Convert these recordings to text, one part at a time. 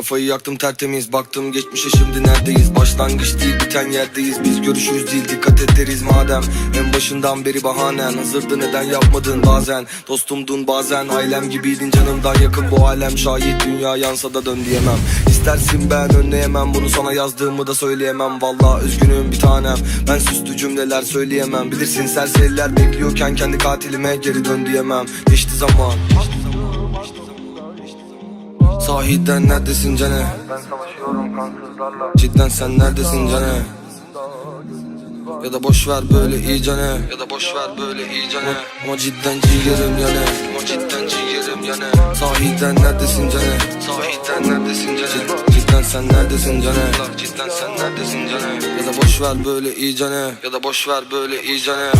Kafayı yaktım tertemiz baktım geçmişe şimdi neredeyiz? Başlangıç değil biten yerdeyiz. Biz görüşürüz değil dikkat ederiz madem. En başından beri bahanen Hazırdı neden yapmadın bazen? Dostumdun bazen ailem gibiydin canımdan yakın. Bu alem Şayet dünya yansa da dön diyemem. İstersin ben önleyemem bunu sana yazdığımı da söyleyemem. Valla üzgünüm bir tanem Ben süslü cümleler söyleyemem. Bilirsin serseriler bekliyorken kendi katilime geri dön diyemem. Geçti zaman Sahiden neredesin cane? Ben savaşıyorum kansızlarla Cidden sen neredesin cane? Ya da boş ver böyle iyicene Ya da boş ver böyle iyicene Ama cidden ciğerim yane Ama cidden ciğerim yane Sahiden neredesin cane? Sahiden neredesin cane? Cidden sen neredesin cane? Cidden sen neredesin cane? Ya da boş ver böyle iyicene Ya da boş ver böyle iyicene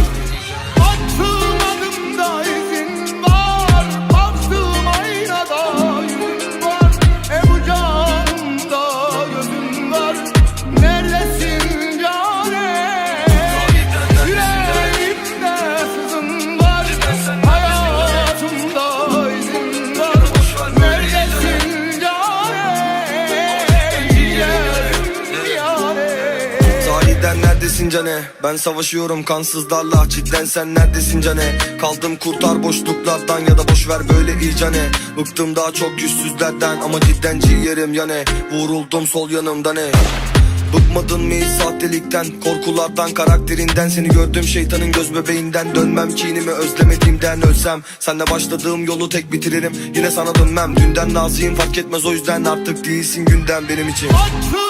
neredesin cane? Ben savaşıyorum kansızlarla. Cidden sen neredesin cane? Kaldım kurtar boşluklardan ya da boş ver böyle iyicane Bıktım daha çok yüzsüzlerden ama cidden ciğerim yane. Vuruldum sol yanımda ne? Bıkmadın mı hiç sahtelikten? Korkulardan karakterinden. Seni gördüm şeytanın göz bebeğinden. Dönmem kinimi özlemediğimden ölsem. Senle başladığım yolu tek bitiririm. Yine sana dönmem. Dünden razıyım fark etmez o yüzden. Artık değilsin günden benim için. Attığım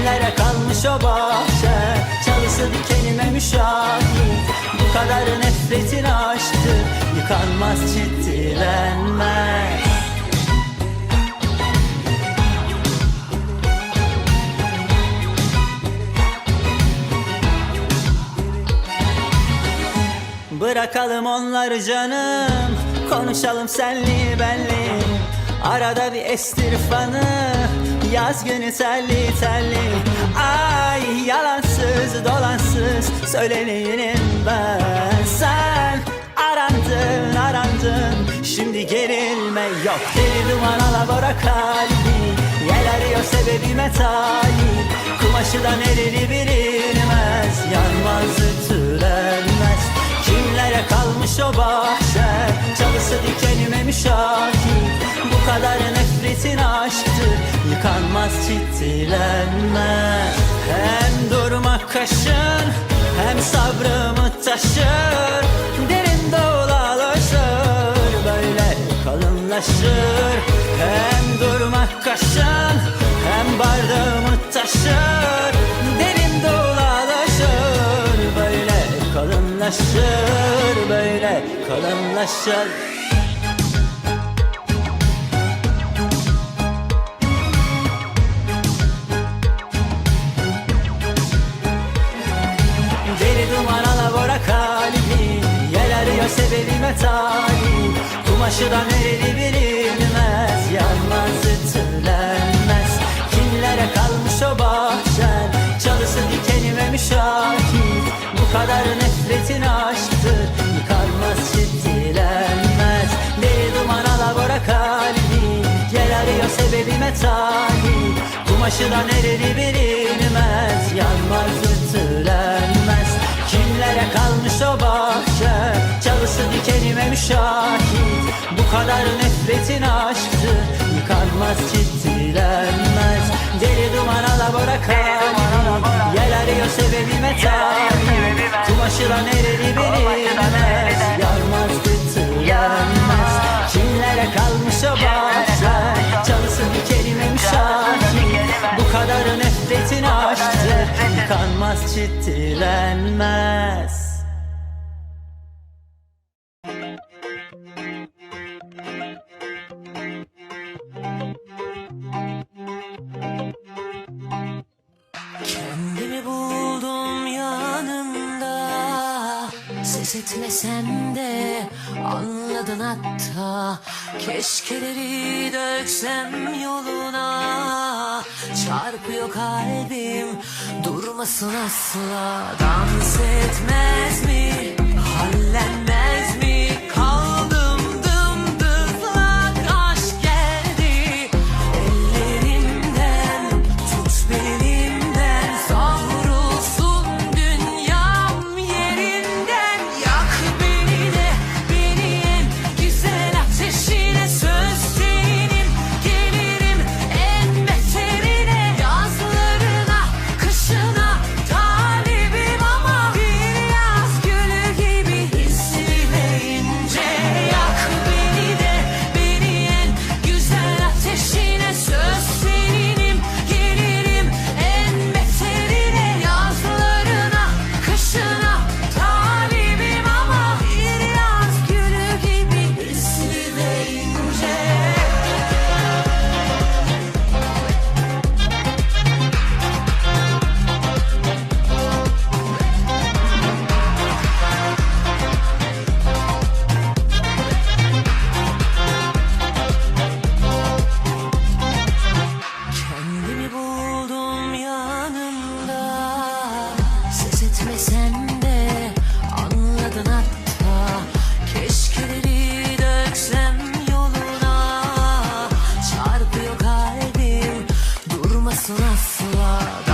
Kimlere kalmış o bahçe. Çalısı dikenime müşahit. Bu kadar nefretin aşktı Yıkanmaz ciddilenmez Bırakalım onları canım. Konuşalım senli benli Arada bir estir fanı Yaz günü telli telli. Ay yalansız dolansız Söyleneyim ben. Sen arandın arandın. Şimdi gerilme yok. Deli duman alabora kalbi. Yel arıyor sebebime talip. Kumaşı da nereli bilinmez. Yanmaz ütülenmez Kimlere kalmış o bahçe. Çalısı dikenime müşahit Bu kadar nefretin aşktır Yıkanmaz ciddilenmez Hem durmak kaşın Hem sabrımı taşır. Derin dolalaşır Böyle kalınlaşır. Hem durmak kaşın Hem bardağımı taşır. Derin kalınlaşır böyle kalınlaşır Deli dumanala bora kalbi Yel arıyor sebebime talip Kumaşı da nereli bilinmez Yanmaz ütülenmez. Kimlere kalmış sahil Kumaşı da nereli bilinmez Yanmaz ütülenmez. Kimlere kalmış o bahçe? Çalısı dikenime müşahit. Bu kadar nefretin aşktı Yıkanmaz çitilenmez Deli duman alabora kahin Yel arıyor sebebime tahin Kumaşı da nereli bilinmez Yanmaz ütülenmez. Kimlere kalmış o bahçe? Olmaz çitilenmez. Kalbimi döksem yoluna Çarpıyor kalbim Durmasın asla Dans etmez mi? Hallen Love, asla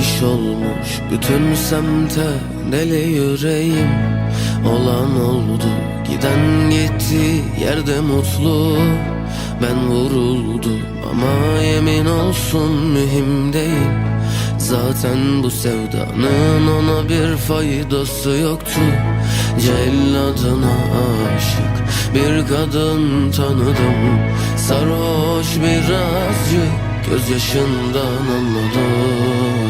iş olmuş. Bütün semte deli yüreğim Olan oldu. Giden gitti yerde mutlu. Ben vuruldu ama yemin olsun mühim değil. Zaten bu sevdanın ona bir faydası yoktu. Celladına aşık bir kadın tanıdım. Sarhoş birazcık gözyaşından anladım.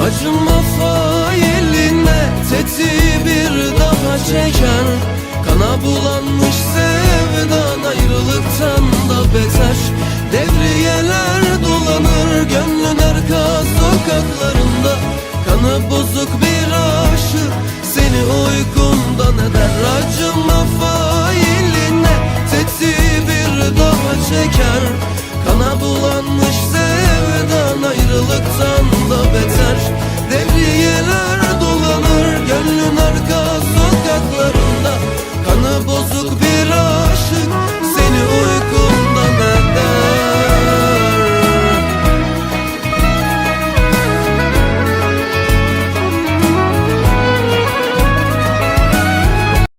Acıma failine tetiği bir daha çeker